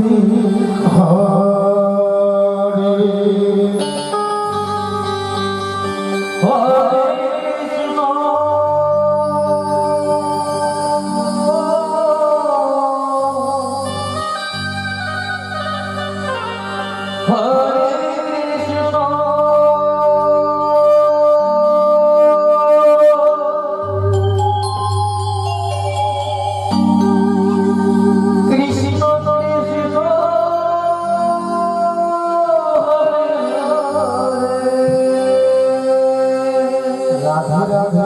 Krishna Radha Radha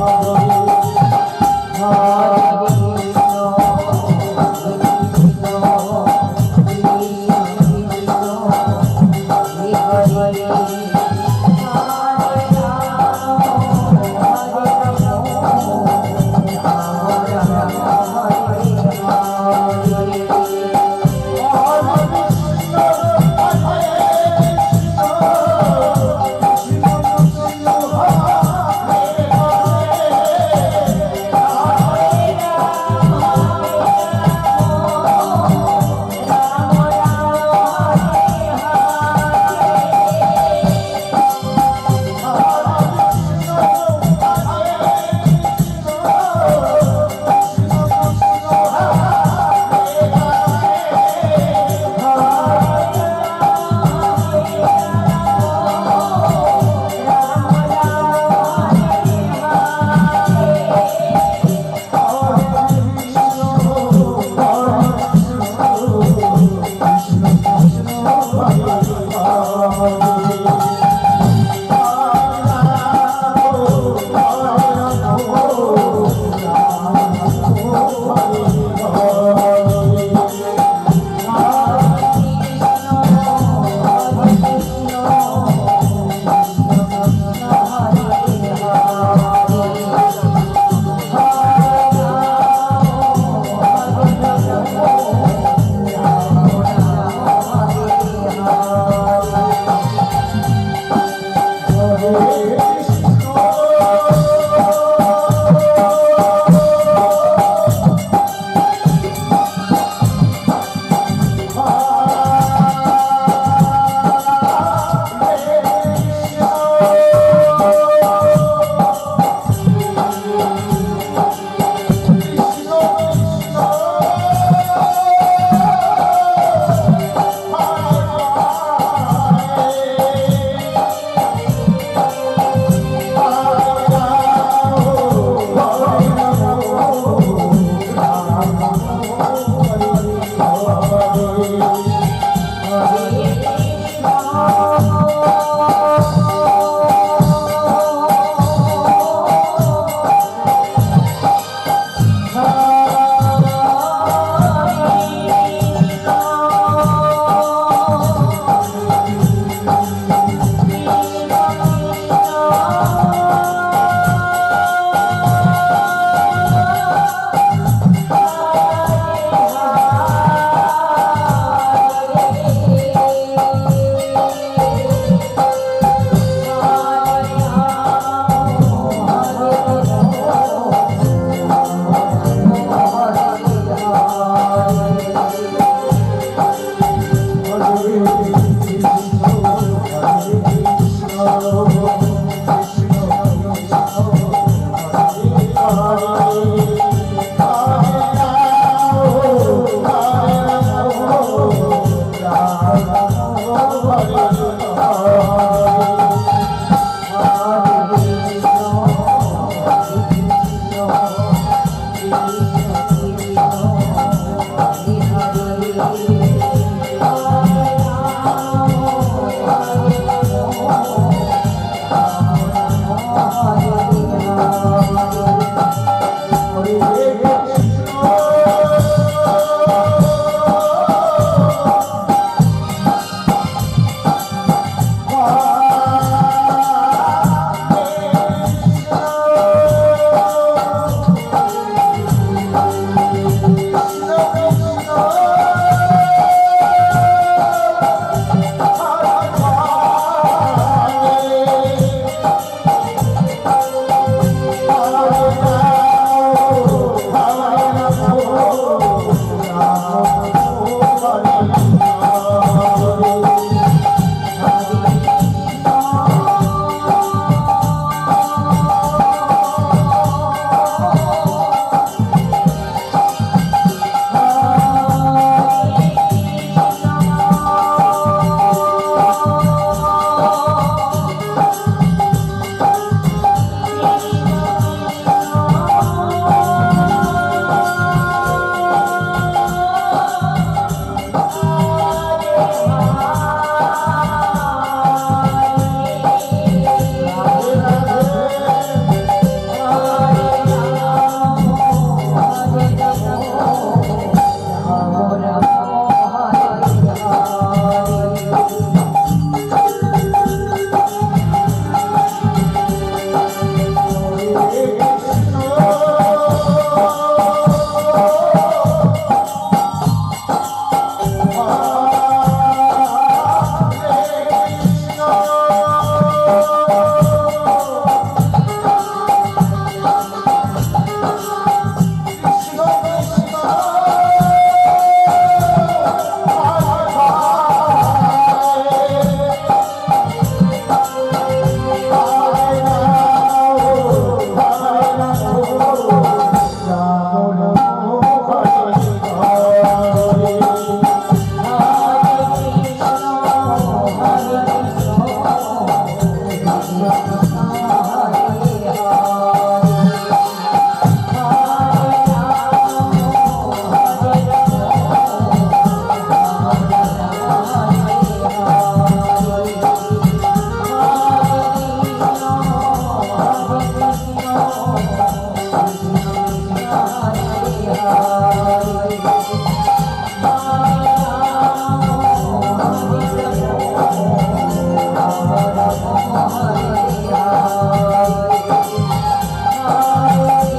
Oh. Oh, Música